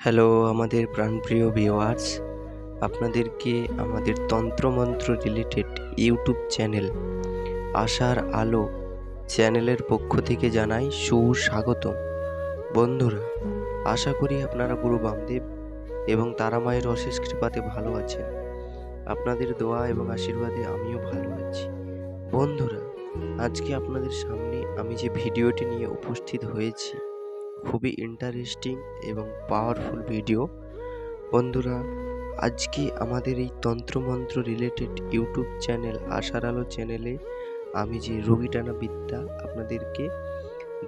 Hello, আমাদের প্রাণপ্রিয় viewers আপনাদেরকে আমাদের তন্ত্রমন্ত্র রিলেটেড ইউটিউব চ্যানেল আশার আলো চ্যানেলের পক্ষ থেকে জানাই সুস্বাগত বন্ধুরা, আশা করি আপনারা গুরু বামদেব এবং তারামায়ের অশেষ কৃপাতে ভালো আছেন। আপনাদের দোয়া এবং আশীর্বাদে আমিও ভালো আছি। বন্ধুরা, আজকে আপনাদের সামনে আমি যে ভিডিওটি নিয়ে উপস্থিত হয়েছি খুবই ইন্টারেস্টিং এবং পাওয়ারফুল ভিডিও বন্ধুরা, আজকে আমাদের এই তন্ত্রমন্ত্র রিলেটেড ইউটিউব চ্যানেল আশার আলো চ্যানেলে আমি যে রোগী টানা বিদ্যা আপনাদেরকে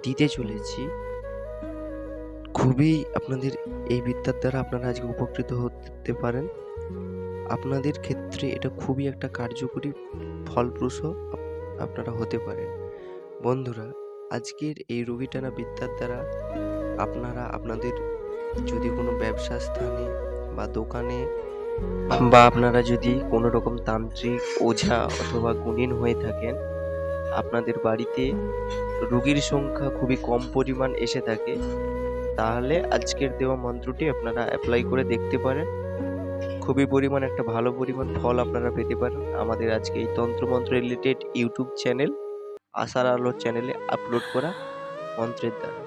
দিতে চলেছি, খুবই আপনাদের এই বিদ্যার দ্বারা আপনারা আজকে উপকৃত হতে পারেন। আপনাদের ক্ষেত্রে এটা খুবই একটা কার্যকরী, ফলপ্রসূ আপনারা হতে পারেন। বন্ধুরা আজকের এই রোগী টানা বিদ্যার দ্বারা আপনারা আপনাদের যদি কোনো ব্যবসা স্থানে বা দোকানে বা আপনারা যদি কোনো রকম তান্ত্রিক ওঝা অথবা গুণিন হয়ে থাকেন, আপনাদের বাড়িতে রোগীর সংখ্যা খুবই কম পরিমাণ এসে থাকে, তাহলে আজকের দেওয়া মন্ত্রটি আপনারা অ্যাপ্লাই করে দেখতে পারেন। খুবই পরিমাণ একটা ভালো পরিমাণ ফল আপনারা পেতে পারেন আমাদের আজকে এই তন্ত্রমন্ত্র রিলেটেড ইউটিউব চ্যানেল আশার আলো চ্যানেলে আপলোড করা মন্ত্রের দ্বারা।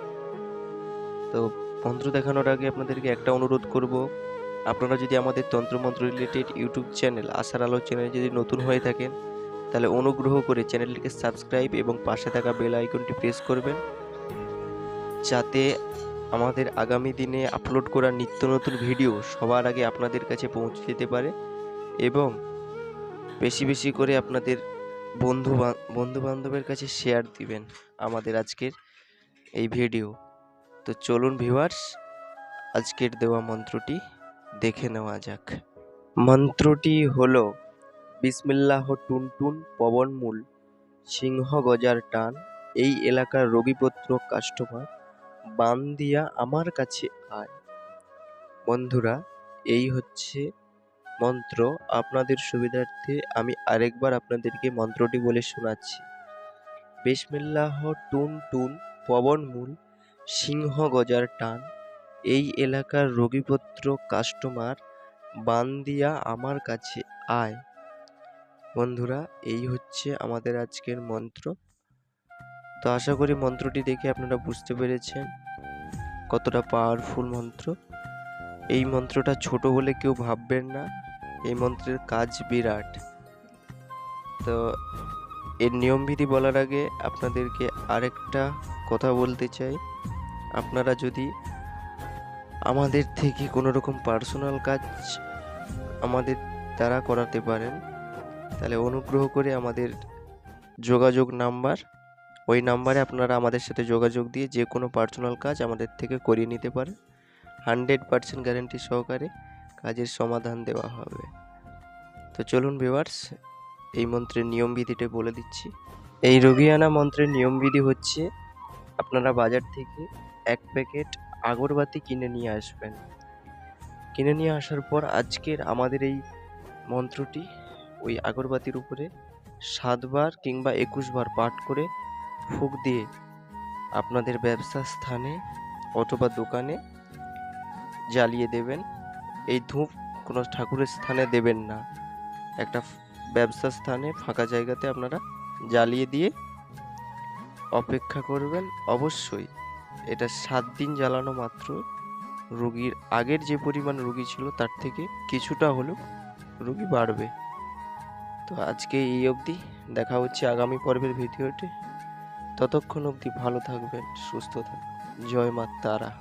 তো মন্ত্র দেখানোর আগে আপনাদেরকে একটা অনুরোধ করব, আপনারা যদি আমাদের তন্ত্রমন্ত্র রিলেটেড ইউটিউব চ্যানেল আশার আলো চ্যানেলে যদি নতুন হয়ে থাকেন, তাহলে অনুগ্রহ করে চ্যানেলটিকে সাবস্ক্রাইব এবং পাশে থাকা বেল আইকনটি প্রেস করবেন, যাতে আমাদের আগামী দিনে আপলোড করা নিত্য নতুন ভিডিও সবার আগে আপনাদের কাছে পৌঁছে যেতে পারে এবং বেশি বেশি করে আপনাদের বন্ধু বন্ধু বান্ধবের কাছে শেয়ার দিবেন আমাদের আজকের এই ভিডিও তো চলুন ভিউয়ার্স আজকের দেওয়া মন্ত্রটি দেখে নেওয়া যাক। মন্ত্রটি হলো, বিসমিল্লাহ টুনটুন পবনমূল সিংহ গজার টান, এই এলাকার রোগীপত্র কাস্টমার বান দিয়া আমার কাছে আয়। বন্ধুরা, এই হচ্ছে মন্ত্র আপনাদের সুবিধার্থে আমি আরেকবার আপনাদেরকে মন্ত্রটি বলে শোনাচ্ছি। বিসমিল্লাহ টুন টুন পবনমূল সিংহ গজার টান, এই এলাকার রোগীপত্র কাস্টমার বান দিয়া আমার কাছে আয়। বন্ধুরা, এই হচ্ছে আমাদের আজকের মন্ত্র। তো আশা করি মন্ত্রটি দেখে আপনারা বুঝতে পেরেছেন কতটা পাওয়ারফুল মন্ত্র। এই মন্ত্রটা ছোট বলে কেউ ভাববেন না। এই মন্ত্রের কাজ বিরাট। তো এর নিয়মবিধি বলার আগে আপনাদেরকে আরেকটা কথা বলতে চাই। আপনারা যদি আমাদের থেকে কোনো রকম পার্সোনাল কাজ আমাদের দ্বারা করাতে পারেন, তাহলে অনুগ্রহ করে আমাদের যোগাযোগ নাম্বার, ওই নাম্বারে আপনারা আমাদের সাথে যোগাযোগ দিয়ে যে কোনো পার্সোনাল কাজ আমাদের থেকে করিয়ে নিতে পারেন। হান্ড্রেড পার্সেন্ট গ্যারেন্টি সহকারে কাজের সমাধান দেওয়া হবে। তো চলুন ভিউয়ার্স এই মন্ত্রের নিয়মবিধিটা বলে দিচ্ছি। এই রোগিয়ানা মন্ত্রের নিয়মবিধি হচ্ছে, আপনারা বাজার থেকে এক প্যাকেট আগরবাতি কিনে নিয়ে আসবেন। কিনে নিয়ে আসার পর আজকের আমাদের এই মন্ত্রটি ওই আগরবাতির উপরে সাতবার কিংবা একুশবার পাঠ করে ফুক দিয়ে আপনাদের ব্যবসা স্থানে অথবা দোকানে জ্বালিয়ে দেবেন। এই ধূপ কোনো ঠাকুরের স্থানে দেবেন না। একটা ব্যবসা স্থানে ফাঁকা জায়গাতে আপনারা জ্বালিয়ে দিয়ে অপেক্ষা করবেন অবশ্যই। এটা সাত দিন জ্বালানো মাত্র। রুগীর আগের যে পরিমাণ রুগী ছিল তার থেকে কিছুটা হলেও রুগী বাড়বে। তো আজকে এই অবধি। দেখা হচ্ছে আগামী পর্বের ভিডিওতে। ততক্ষণ অবধি ভালো থাকবেন, সুস্থ থাকবেন। জয় মা তারা।